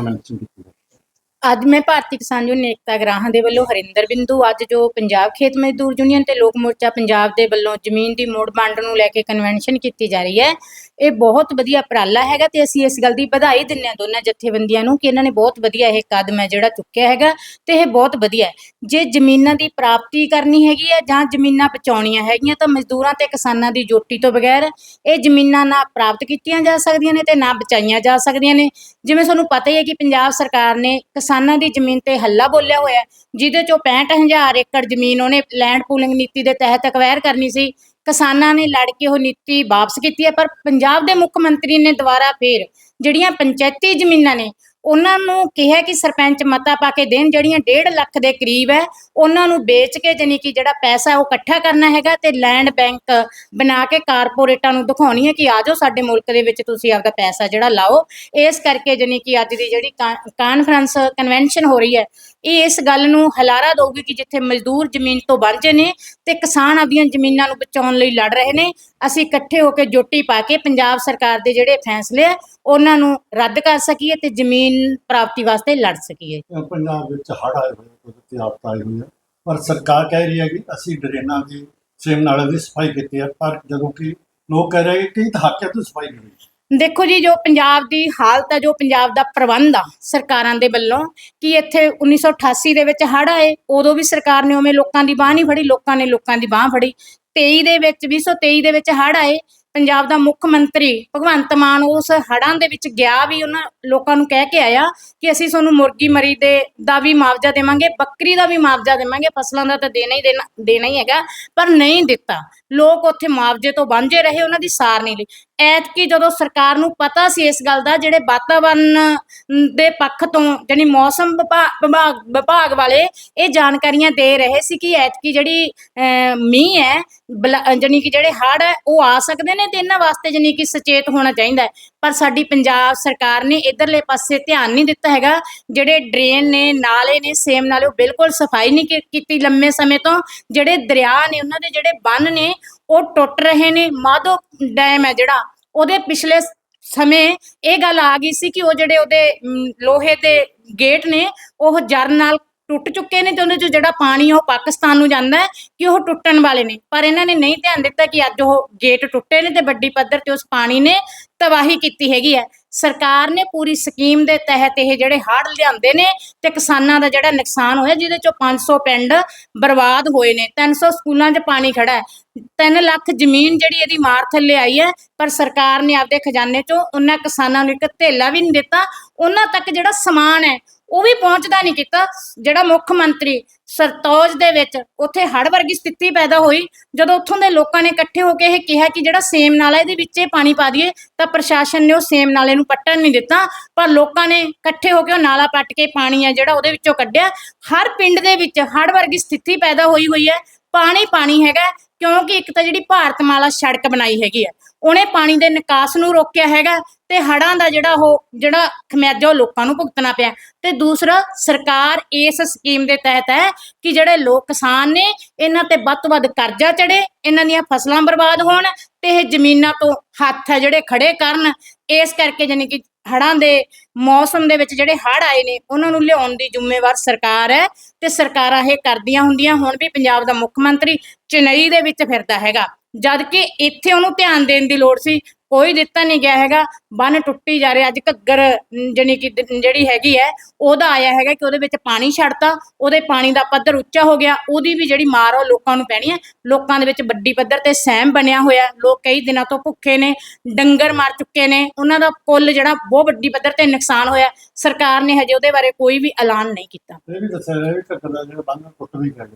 Convention ਕੀਤੀ ਹੈ ਅੱਜ ਮੈਂ ਭਾਰਤੀ ਕਿਸਾਨ ਯੂਨੀਅਨ ਏਕਤਾ ਗ੍ਰਾਹਾਂ ਦੇ ਵੱਲੋਂ ਹਰਿੰਦਰ ਬਿੰਦੂ, ਅੱਜ ਜੋ ਪੰਜਾਬ ਖੇਤ ਮਜ਼ਦੂਰ ਯੂਨੀਅਨ ਤੇ ਲੋਕ ਮੋਰਚਾ ਪੰਜਾਬ ਦੇ ਵੱਲੋਂ ਜ਼ਮੀਨ ਦੀ ਮੋੜ ਵੰਡ ਨੂੰ ਲੈ ਕੇ ਕਨਵੈਨਸ਼ਨ ਕੀਤੀ ਜਾ ਰਹੀ ਹੈ। ਇਹ ਬਹੁਤ ਵਧੀਆ ਉਪਰਾਲਾ ਹੈਗਾ ਤੇ ਅਸੀਂ ਇਸ ਗੱਲ ਦੀ ਵਧਾਈ ਦਿੰਦੇ ਹਾਂ ਦੋਨਾਂ ਜਥੇਬੰਦੀਆਂ ਨੂੰ ਕਿ ਇਹਨਾਂ ਨੇ ਬਹੁਤ ਵਧੀਆ ਇਹ ਕਦਮ ਹੈ ਜਿਹੜਾ ਚੁੱਕਿਆ ਹੈਗਾ ਤੇ ਇਹ ਬਹੁਤ ਵਧੀਆ ਹੈ। ਜੇ ਜ਼ਮੀਨਾਂ ਦੀ ਪ੍ਰਾਪਤੀ ਕਰਨੀ ਹੈਗੀ ਹੈ ਜਾਂ ਜ਼ਮੀਨਾਂ ਬਚਾਉਣੀਆਂ ਹੈਗੀਆਂ ਤਾਂ ਮਜ਼ਦੂਰਾਂ ਤੇ ਕਿਸਾਨਾਂ ਦੀ ਜੋਟੀ ਤੋਂ ਬਗੈਰ ਇਹ ਜ਼ਮੀਨਾਂ ਨਾ ਪ੍ਰਾਪਤ ਕੀਤੀਆਂ ਜਾ ਸਕਦੀਆਂ ਨੇ ਤੇ ਨਾ ਬਚਾਈਆਂ ਜਾ ਸਕਦੀਆਂ ਨੇ। ਜਿਵੇਂ ਤੁਹਾਨੂੰ ਪਤਾ ਹੀ ਹੈ ਕਿ ਪੰਜਾਬ ਸਰਕਾਰ ਨੇ ਕਿਸਾਨਾਂ ਦੀ ਜ਼ਮੀਨ ਤੇ ਹੱਲਾ ਬੋਲਿਆ ਹੋਇਆ ਜਿਹਦੇ ਚੋਂ 65000 ਏਕੜ ਜ਼ਮੀਨ ਉਹਨੇ ਲੈਂਡ ਪੂਲਿੰਗ ਨੀਤੀ ਦੇ ਤਹਿਤ ਅਕਵਾਇਰ ਕਰਨੀ ਸੀ। ਕਿਸਾਨਾਂ ਨੇ ਲੜ ਕੇ ਉਹ ਨੀਤੀ ਵਾਪਸ ਕੀਤੀ ਹੈ, ਪਰ ਪੰਜਾਬ ਦੇ ਮੁੱਖ ਮੰਤਰੀ ਨੇ ਦੁਬਾਰਾ ਫੇਰ ਜਿਹੜੀਆਂ ਪੰਚਾਇਤੀ ਜ਼ਮੀਨਾਂ ਨੇ ਉਹਨਾਂ ਨੂੰ ਕਿਹਾ ਕਿ ਸਰਪੰਚ ਮਤਾ ਪਾ ਕੇ ਦੇਣ, ਜਿਹੜੀਆਂ 1.5 ਲੱਖ ਦੇ ਕਰੀਬ ਹੈ, ਉਹਨਾਂ ਨੂੰ ਵੇਚ ਕੇ ਜਾਣੀ ਕਿ ਜਿਹੜਾ ਪੈਸਾ ਉਹ ਇਕੱਠਾ ਕਰਨਾ ਹੈਗਾ ਤੇ ਲੈਂਡ ਬੈਂਕ ਬਣਾ ਕੇ ਕਾਰਪੋਰੇਟਾਂ ਨੂੰ ਦਿਖਾਉਣੀ ਹੈ ਕਿ ਆਜੋ ਸਾਡੇ ਮੁਲਕ ਦੇ ਵਿੱਚ ਤੁਸੀਂ ਆਪਦਾ ਪੈਸਾ ਜਿਹੜਾ ਲਾਓ। ਇਸ ਕਰਕੇ ਜਾਣੀ ਕਿ ਅੱਜ ਦੀ ਜਿਹੜੀ ਕਾਂ- ਕਾਨਫਰੰਸ ਕਨਵੈਨਸ਼ਨ ਹੋ ਰਹੀ ਹੈ, ਇਹ ਇਸ ਗੱਲ ਨੂੰ ਹਲਾਰਾ ਦਊਗੀ ਕਿ ਜਿੱਥੇ ਮਜ਼ਦੂਰ ਜ਼ਮੀਨ ਤੋਂ ਵਾਂਝੇ ਨੇ ਤੇ ਕਿਸਾਨ ਆਪਦੀਆਂ ਜ਼ਮੀਨਾਂ ਨੂੰ ਬਚਾਉਣ ਲਈ ਲੜ ਰਹੇ ਨੇ, ਅਸੀਂ ਇਕੱਠੇ ਹੋ ਕੇ ਜੋਟੀ ਪਾ ਕੇ ਪੰਜਾਬ ਸਰਕਾਰ ਦੇ ਜਿਹੜੇ ਫੈਸਲੇ ਆ, ਉਹਨਾਂ ਨੂੰ ਰੱਦ ਕਰ ਸਕੀਏ ਤੇ ਜ਼ਮੀਨ ਪ੍ਰਾਪਤੀ ਵਾਸਤੇ ਲੜ ਸਕੀਏ। ਪੰਜਾਬ ਵਿੱਚ ਹੜ੍ਹ ਆਏ ਹੋਏ ਕੁਦਰਤੀ ਆਫਤ ਆਈ ਹੋਈ ਹੈ ਪਰ ਸਰਕਾਰ ਕਹਿ ਰਹੀ ਹੈ ਕਿ ਅਸੀਂ ਡਰੇਨਾਂ ਦੀ ਸੇਮ ਨਾਲੇ ਦੀ ਸਫ਼ਾਈ ਕੀਤੀ ਹੈ ਪਰ ਜਦੋਂ ਕਿ ਲੋਕ ਕਹਿ ਰਹੇ ਕਿ ਦਹਾਕਿਆਂ ਤੋਂ ਸਫ਼ਾਈ ਨਹੀਂ ਹੋਈ। ਦੇਖੋ ਜੀ ਜੋ ਪੰਜਾਬ ਦੀ ਹਾਲਤ ਹੈ ਜੋ ਪੰਜਾਬ ਦਾ ਪ੍ਰਬੰਧ ਆ ਸਰਕਾਰਾਂ ਦੇ ਵੱਲੋਂ ਕਿ ਇੱਥੇ 1988 ਦੇ ਵਿੱਚ ਹੜ੍ਹ ਆਏ ਉਦੋਂ ਵੀ ਸਰਕਾਰ ਨੇ ਉਵੇਂ ਲੋਕਾਂ ਦੀ ਬਾਹ ਨਹੀਂ ਫੜੀ ਲੋਕਾਂ ਨੇ ਲੋਕਾਂ ਦੀ ਬਾਹ ਫੜੀ। 23 ਦੇ ਵਿੱਚ 2023 ਦੇ ਵਿੱਚ ਹੜ੍ਹ ਆਏ ਪੰਜਾਬ ਦਾ ਮੁੱਖ ਮੰਤਰੀ ਭਗਵੰਤ ਮਾਨ ਉਸ ਹੜ੍ਹਾਂ ਦੇ ਵਿੱਚ ਗਿਆ ਵੀ ਉਹਨਾਂ ਲੋਕਾਂ ਨੂੰ ਕਹਿ ਕੇ ਆਇਆ ਕਿ ਅਸੀਂ ਤੁਹਾਨੂੰ ਮੁਰਗੀ ਮਰੀ ਦੇ ਦਾ ਵੀ ਮੁਆਵਜ਼ਾ ਦੇਵਾਂਗੇ, ਬੱਕਰੀ ਦਾ ਵੀ ਮੁਆਵਜ਼ਾ ਦੇਵਾਂਗੇ, ਫਸਲਾਂ ਦਾ ਤਾਂ ਦੇਣਾ ਹੀ ਦੇਣਾ ਦੇਣਾ ਹੀ ਹੈਗਾ, ਪਰ ਨਹੀਂ ਦਿੱਤਾ। ਲੋਕ ਉੱਥੇ ਮੁਆਵਜ਼ੇ ਤੋਂ ਵਾਂਝੇ ਰਹੇ, ਉਹਨਾਂ ਦੀ ਸਾਰ ਨਹੀਂ ਲਈ। ਐਤਕੀ ਜਦੋਂ ਸਰਕਾਰ ਨੂੰ ਪਤਾ ਸੀ ਇਸ ਗੱਲ ਦਾ, ਜਿਹੜੇ ਵਾਤਾਵਰਨ ਦੇ ਪੱਖ ਤੋਂ, ਜਾਣੀ ਮੌਸਮ ਵਿਭਾ- ਵਿਭਾਗ ਵਿਭਾਗ ਵਾਲੇ ਇਹ ਜਾਣਕਾਰੀਆਂ ਦੇ ਰਹੇ ਸੀ ਕਿ ਐਤਕੀ ਜਿਹੜੀ ਮੀਂਹ ਹੈ, ਬਲਾ- ਜਾਣੀ ਕਿ ਜਿਹੜੇ ਹੜ੍ਹ ਹੈ, ਉਹ ਆ ਸਕਦੇ ਨੇ ਤੇ ਇਹਨਾਂ ਵਾਸਤੇ ਜਾਣੀ ਕਿ ਸੁਚੇਤ ਹੋਣਾ ਚਾਹੀਦਾ ਹੈ। ਪਰ ਸਾਡੀ ਪੰਜਾਬ ਸਰਕਾਰ ਨੇ ਇਧਰਲੇ ਪਾਸੇ ਧਿਆਨ ਨਹੀਂ ਦਿੱਤਾ ਹੈਗਾ। ਜਿਹੜੇ ਡਰੇਨ ਨੇ, ਨਾਲੇ ਨੇ, ਸੇਮ ਨਾਲੇ ਉਹ ਬਿਲਕੁਲ ਸਫ਼ਾਈ ਨਹੀਂ ਕੀ- ਕੀਤੀ ਲੰਮੇ ਸਮੇਂ ਤੋਂ। ਜਿਹੜੇ ਦਰਿਆ ਨੇ, ਉਹਨਾਂ ਦੇ ਜਿਹੜੇ ਬੰਨ ਨੇ ਉਹ ਟੁੱਟ ਰਹੇ ਨੇ, ਮਾਧੋ ਡੈਮ ਹੈ ਜਿਹੜਾ, ਉਹਦੇ ਪਿਛਲੇ ਸਮੇਂ ਇਹ ਗੱਲ ਆ ਗਈ ਸੀ ਕਿ ਉਹ ਜਿਹੜੇ ਉਹਦੇ ਲੋਹੇ ਦੇ ਗੇਟ ਨੇ, ਉਹ ਜਰ ਨਾਲ ਟੁੱਟ ਚੁੱਕੇ ਨੇ ਤੇ ਉਹਦੇ ਚੋਂ ਜਿਹੜਾ ਪਾਣੀ ਆ ਉਹ ਪਾਕਿਸਤਾਨ ਨੂੰ ਜਾਂਦਾ ਹੈ ਕਿ ਉਹ ਟੁੱਟਣ ਵਾਲੇ ਨੇ। ਪਰ ਇਹਨਾਂ ਨੇ ਨਹੀਂ ਧਿਆਨ ਦਿੱਤਾ ਕਿ ਅੱਜ ਉਹ ਗੇਟ ਟੁੱਟੇ ਨੇ ਤੇ ਵੱਡੀ ਪੱਧਰ ਤੇ ਉਸ ਪਾਣੀ ਨੇ ਤਬਾਹੀ ਕੀਤੀ ਹੈਗੀ ਹੈ। ਸਰਕਾਰ ਨੇ ਪੂਰੀ ਸਕੀਮ ਦੇ ਤਹਿਤ ਇਹ ਜਿਹੜੇ ਹੜ੍ਹ ਲਿਆਂਦੇ ਨੇ ਤੇ ਕਿਸਾਨਾਂ ਦਾ ਜਿਹੜਾ ਨੁਕਸਾਨ ਹੋਇਆ, ਜਿਹਦੇ ਚੋਂ 500 ਪਿੰਡ ਬਰਬਾਦ ਹੋਏ ਨੇ 300 ਸਕੂਲਾਂ 'ਚ ਪਾਣੀ ਖੜਾ ਹੈ 3 ਲੱਖ ਜ਼ਮੀਨ ਜਿਹੜੀ ਇਹਦੀ ਮਾਰ ਥੱਲੇ ਆਈ ਹੈ, ਪਰ ਸਰਕਾਰ ਨੇ ਆਪਦੇ ਖਜ਼ਾਨੇ 'ਚੋਂ ਉਹਨਾਂ ਕਿਸਾਨਾਂ ਨੂੰ ਇੱਕ ਧੇਲਾ ਵੀ ਨਹੀਂ ਦਿੱਤਾ, ਉਹਨਾਂ ਤੱਕ ਜਿਹੜਾ ਸਮਾਨ ਹੈ ਉਹ ਵੀ ਪਹੁੰਚਦਾ ਨਹੀਂ ਕੀਤਾ। ਜਿਹੜਾ ਮੁੱਖ ਮੰਤਰੀ ਸਰਤੌਜ ਦੇ ਵਿੱਚ ਉੱਥੇ ਹੜ ਵਰਗੀ ਸਥਿਤੀ ਪੈਦਾ ਹੋਈ, ਜਦੋਂ ਉੱਥੋਂ ਦੇ ਲੋਕਾਂ ਨੇ ਇਕੱਠੇ ਹੋ ਕੇ ਇਹ ਕਿਹਾ ਕਿ ਜਿਹੜਾ ਸੇਮ ਨਾਲਾ ਇਹਦੇ ਵਿੱਚ ਇਹ ਪਾਣੀ ਪਾ ਦਈਏ, ਤਾਂ ਪ੍ਰਸ਼ਾਸਨ ਨੇ ਉਹ ਸੇਮ ਨਾਲੇ ਨੂੰ ਪੱਟਣ ਨਹੀਂ ਦਿੱਤਾ। ਪਰ ਲੋਕਾਂ ਨੇ ਇਕੱਠੇ ਹੋ ਕੇ ਉਹ ਨਾਲਾ ਪੱਟ ਕੇ ਪਾਣੀ ਆ ਜਿਹੜਾ ਉਹਦੇ ਵਿੱਚੋਂ ਕੱਢਿਆ। ਹਰ ਪਿੰਡ ਦੇ ਵਿੱਚ ਹੜ੍ਹ ਵਰਗੀ ਸਥਿਤੀ ਪੈਦਾ ਹੋਈ ਹੋਈ ਹੈ। ਪਾਣੀ ਪਾਣੀ ਹੈਗਾ ਕਿਉਂਕਿ ਇੱਕ ਤਾਂ ਜਿਹੜੀ ਭਾਰਤ ਮਾਲਾ ਸੜਕ ਬਣਾਈ ਹੈਗੀ ਹੈ, ਉਹਨੇ ਪਾਣੀ ਦੇ ਨਿਕਾਸ ਨੂੰ ਰੋਕਿਆ ਹੈਗਾ ਤੇ ਹੜ੍ਹਾਂ ਦਾ ਜਿਹੜਾ ਉਹ, ਜਿਹੜਾ ਖਮਿਆਜਾ ਉਹ ਲੋਕਾਂ ਨੂੰ ਭੁਗਤਣਾ ਪਿਆ ਤੇ ਦੂਸਰਾ, ਸਰਕਾਰ ਇਸ ਸਕੀਮ ਦੇ ਤਹਿਤ ਹੈ ਕਿ ਜਿਹੜੇ ਲੋਕ ਕਿਸਾਨ ਨੇ, ਇਹਨਾਂ ਤੇ ਵੱਧ ਤੋਂ ਵੱਧ ਕਰਜ਼ਾ ਚੜੇ ਇਹਨਾਂ ਦੀਆਂ ਫਸਲਾਂ ਬਰਬਾਦ ਹੋਣ ਤੇ ਇਹ ਜ਼ਮੀਨਾਂ ਤੋਂ ਹੱਥ ਹੈ ਜਿਹੜੇ ਖੜੇ ਕਰਨ। ਇਸ ਕਰਕੇ ਜਾਨੀ ਕਿ ਹੜ੍ਹਾਂ ਦੇ ਮੌਸਮ ਦੇ ਵਿੱਚ ਜਿਹੜੇ ਹੜ੍ਹ ਆਏ ਨੇ, ਉਹਨਾਂ ਨੂੰ ਲਿਆਉਣ ਦੀ ਜ਼ਿੰਮੇਵਾਰ ਸਰਕਾਰ ਹੈ ਤੇ ਸਰਕਾਰਾਂ ਇਹ ਕਰਦੀਆਂ ਹੁੰਦੀਆਂ, ਹੁਣ ਵੀ ਪੰਜਾਬ ਦਾ ਮੁੱਖ ਮੰਤਰੀ ਚੇਨਈ ਦੇ ਵਿੱਚ ਫਿਰਦਾ ਹੈਗਾ। ਜਦ ਕਿ ਇੱਥੇ ਉਹਨੂੰ ਧਿਆਨ ਦੇਣ ਦੀ ਲੋੜ ਸੀ ਕੋਈ ਦਿੱਤਾ ਨਹੀਂ ਗਿਆ ਹੈਗਾ ਬੰਨ ਟੁੱਟੀ ਜਾ ਰਿਹਾ ਅੱਜ ਘੱਗਰ ਅਮ, ਕਿ ਜਿਹੜੀ ਹੈਗੀ ਹੈ ਉਹਦਾ ਆਇਆ ਹੈਗਾ ਕਿ ਉਹਦੇ ਵਿੱਚ ਪਾਣੀ ਛੱਡਤਾ ਉਹਦੇ ਪਾਣੀ ਦਾ ਪੱਧਰ ਉੱਚਾ ਹੋ ਗਿਆ ਉਹਦੀ ਵੀ ਜਿਹੜੀ ਮਾਰ ਉਹ ਲੋਕਾਂ ਨੂੰ ਪੈਣੀ ਹੈ ਲੋਕਾਂ ਦੇ ਵਿੱਚ ਵੱਡੀ ਪੱਧਰ ਤੇ ਸਹਿਮ ਬਣਿਆ ਹੋਇਆ ਲੋਕ ਕਈ ਦਿਨਾਂ ਤੋਂ ਭੁੱਖੇ ਨੇ ਡੰਗਰ ਮਰ ਚੁੱਕੇ ਨੇ ਉਹਨਾਂ ਦਾ ਕੁੱਲ ਜਿਹੜਾ ਬਹੁਤ ਵੱਡੀ ਪੱਧਰ ਤੇ ਨੁਕਸਾਨ ਹੋਇਆ ਸਰਕਾਰ ਨੇ ਹਜੇ ਉਹਦੇ ਬਾਰੇ ਕੋਈ ਵੀ ਐਲਾਨ ਨਹੀਂ ਕੀਤਾ। ਇਹ ਵੀ ਦੱਸਿਆ ਜਾ ਕਿ ਘੱਗਰ ਦਾ ਜਿਹੜਾ ਬੰਨ ਟੁੱਟ ਵੀ ਗਿਆ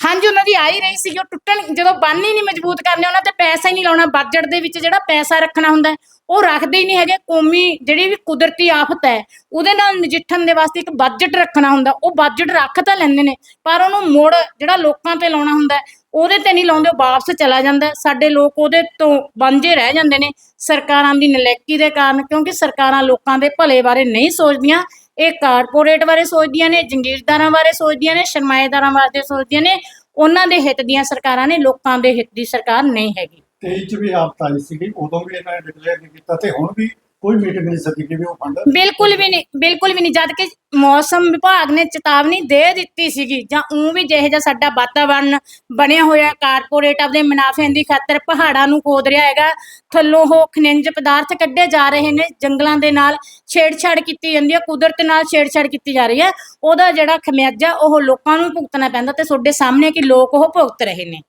ਹਾਂਜੀ, ਉਹਨਾਂ ਦੀ ਆ ਹੀ ਰਹੀ ਸੀ ਉਹ ਟੁੱਟਣ, ਜਦੋਂ ਬੰਨ ਹੀ ਨਹੀਂ ਮਜ਼ਬੂਤ ਕਰਨੇ, ਉਹਨਾਂ ਤੇ ਪੈਸਾ ਹੀ ਨਹੀਂ ਲਾਉਣਾ, ਬਜਟ ਦੇ ਵਿੱਚ ਜਿਹੜਾ ਪੈਸਾ ਰੱਖਣਾ ਹੁੰਦਾ ਉਹ ਰੱਖਦੇ ਹੀ ਨਹੀਂ ਹੈਗੇ, ਕੌਮੀ ਜਿਹੜੀ ਵੀ ਕੁਦਰਤੀ ਆਫਤ ਹੈ, ਉਹਦੇ ਨਾਲ ਨਜਿੱਠਣ ਦੇ ਵਾਸਤੇ ਇੱਕ ਬਜਟ ਰੱਖਣਾ ਹੁੰਦਾ, ਉਹ ਬਜਟ ਰੱਖ ਤਾਂ ਲੈਂਦੇ ਨੇ, ਪਰ ਉਹਨੂੰ ਮੋੜ ਜਿਹੜਾ ਲੋਕਾਂ ਤੇ ਲਾਉਣਾ ਹੁੰਦਾ, ਉਹਦੇ ਤੇ ਨਹੀਂ ਲਾਉਂਦੇ, ਉਹ ਵਾਪਸ ਚਲਾ ਜਾਂਦਾ, ਸਾਡੇ ਲੋਕ ਉਹਦੇ ਤੋਂ ਵਾਂਝੇ ਰਹਿ ਜਾਂਦੇ ਨੇ, ਸਰਕਾਰਾਂ ਦੀ ਨਲੈਕੀ ਦੇ ਕਾਰਨ, ਕਿਉਂਕਿ ਸਰਕਾਰਾਂ ਲੋਕਾਂ ਦੇ ਭਲੇ ਬਾਰੇ ਨਹੀਂ ਸੋਚਦੀਆਂ ਇਹ ਕਾਰਪੋਰੇਟ ਬਾਰੇ ਸੋਚਦੀਆਂ ਨੇ, ਜੰਗੀਰਦਾਰਾਂ ਬਾਰੇ ਸੋਚਦੀਆਂ ਨੇ, ਸਰਮਾਏਦਾਰਾਂ ਬਾਰੇ ਸੋਚਦੀਆਂ ਨੇ, ਉਹਨਾਂ ਦੇ ਹਿੱਤ ਦੀਆਂ ਸਰਕਾਰਾਂ ਨੇ, ਲੋਕਾਂ ਦੇ ਹਿੱਤ ਦੀ ਸਰਕਾਰ ਨਹੀਂ ਹੈਗੀ। 23 ਚ ਵੀ ਆਫਤ ਆਈ ਸੀਗੀ, ਉਦੋਂ ਵੀ ਇਹਨਾਂ ਨੇ ਡਿਕਲੇਅਰ ਨਹੀਂ ਕੀਤਾ ਤੇ ਹੁਣ ਵੀ ਕੋਈ ਮੀਟਿੰਗ ਨਹੀਂ ਸੱਦੀ ਕਿ ਵੀ ਉਹ ਫੰਡ ਬਿਲਕੁਲ ਵੀ ਨਹੀਂ, ਬਿਲਕੁਲ ਵੀ ਨਹੀਂ। ਜਦ ਕਿ ਮੌਸਮ ਵਿਭਾਗ ਨੇ ਚੇਤਾਵਨੀ ਦੇ ਦਿੱਤੀ ਸੀਗੀ, ਜਾਂ ਉਹ ਵੀ ਜਿਹੇ ਜਿਹਾ ਸਾਡਾ ਵਾਤਾਵਰਨ ਬਣਿਆ ਹੋਇਆ, ਕਾਰਪੋਰੇਟ ਆਪਦੇ ਮੁਨਾਫਿਆਂ ਦੀ ਖਾਤਰ ਪਹਾੜਾਂ ਨੂੰ ਖੋਦ ਰਿਹਾ ਹੈਗਾ, ਥੱਲੋਂ ਉਹ ਖਣਿਜ ਪਦਾਰਥ ਕੱਢੇ ਜਾ ਰਹੇ ਨੇ, ਜੰਗਲਾਂ ਦੇ ਨਾਲ ਛੇੜਛਾੜ ਕੀਤੀ ਜਾਂਦੀ ਹੈ, ਕੁਦਰਤ ਨਾਲ ਛੇੜਛਾੜ ਕੀਤੀ ਜਾ ਰਹੀ ਹੈ। ਉਹਦਾ ਜਿਹੜਾ ਖਮਿਆਜਾ, ਉਹ ਲੋਕਾਂ ਨੂੰ ਭੁਗਤਣਾ ਪੈਂਦਾ ਤੇ ਤੁਹਾਡੇ ਸਾਹਮਣੇ ਕਿ ਲੋਕ ਉਹ ਭੁਗਤ ਰਹੇ ਨੇ।